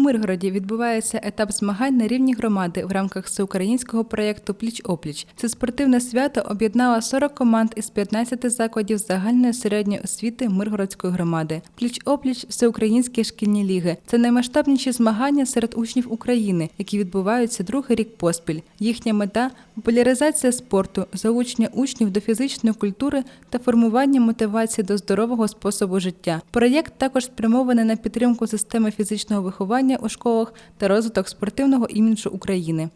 Миргороді відбувається етап змагань на рівні громади в рамках всеукраїнського проєкту Пліч опліч. Це спортивне свято об'єднало 40 команд із 15 закладів загальної середньої освіти Миргородської громади. Пліч опліч всеукраїнські шкільні ліги. Це наймасштабніші змагання серед учнів України, які відбуваються другий рік поспіль. Їхня мета популяризація спорту, залучення учнів до фізичної культури та формування мотивації до здорового способу життя. Проєкт також спрямований на підтримку системи фізичного виховання у школах та розвиток спортивного іміджу України.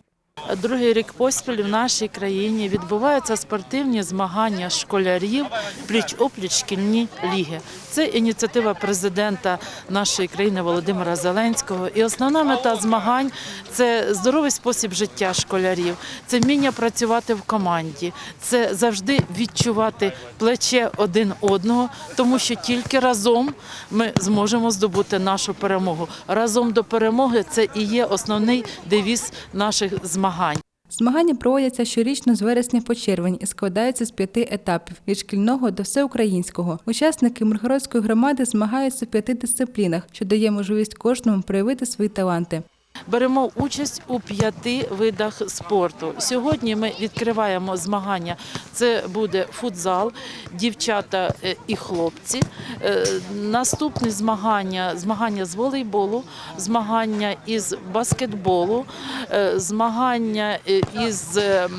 Другий рік поспіль в нашій країні відбуваються спортивні змагання школярів пліч-опліч шкільні ліги. Це ініціатива президента нашої країни Володимира Зеленського. І основна мета змагань це здоровий спосіб життя школярів, це вміння працювати в команді, це завжди відчувати плече один одного, тому що тільки разом ми зможемо здобути нашу перемогу. Разом до перемоги це і є основний девіз наших змагань. Змагання проводяться щорічно з вересня по червень і складаються з п'яти етапів від шкільного до всеукраїнського. Учасники Миргородської громади змагаються в п'яти дисциплінах, що дає можливість кожному проявити свої таланти. Беремо участь у п'яти видах спорту. Сьогодні ми відкриваємо змагання. Це буде футзал, дівчата е, і хлопці. Е, Наступні змагання змагання з волейболу, змагання із баскетболу, е, змагання із ем,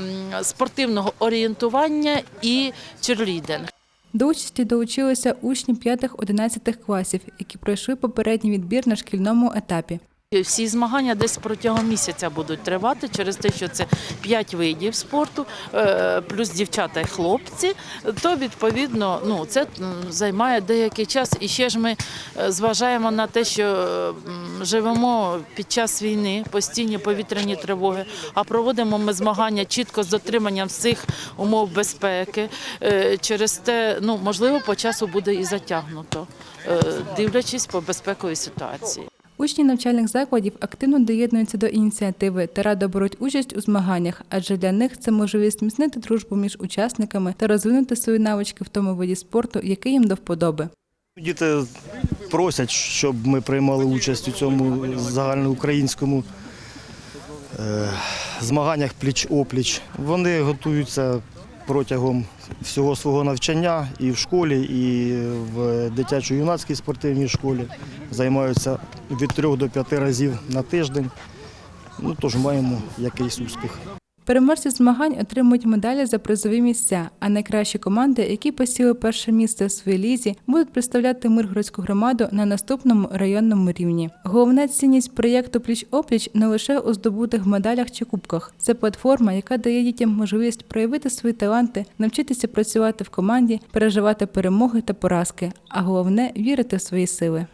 спортивного орієнтування і черлідинг. До участі долучилися учні 5-11 класів, які пройшли попередній відбір на шкільному етапі. Всі змагання десь протягом місяця будуть тривати через те, що це п'ять видів спорту, е, плюс дівчата і хлопці. То відповідно ну це займає деякий час. І ще ж ми е, зважаємо на те, що живемо під час війни, постійні повітряні тривоги. А проводимо ми змагання чітко з дотриманням всіх умов безпеки. Е, Через те, ну можливо, по часу буде і затягнуто, е, дивлячись по безпековій ситуації. Учні навчальних закладів активно доєднуються до ініціативи та радо беруть участь у змаганнях, адже для них це можливість зміцнити дружбу між учасниками та розвинути свої навички в тому виді спорту, який їм до вподоби. Діти просять, щоб ми приймали участь у цьому загальноукраїнському е, змаганнях пліч-опліч. Вони готуються протягом всього свого навчання і в школі, і в дитячо-юнацькій спортивній школі. Займаються від трьох до п'яти разів на тиждень. Ну, тож маємо якийсь успіх. Переможці змагань отримують медалі за призові місця, а найкращі команди, які посіли перше місце в своїй лізі, будуть представляти Миргородську громаду на наступному районному рівні. Головна цінність проєкту Пліч опліч не лише у здобутих медалях чи кубках. Це платформа, яка дає дітям можливість проявити свої таланти, навчитися працювати в команді, переживати перемоги та поразки, а головне вірити в свої сили.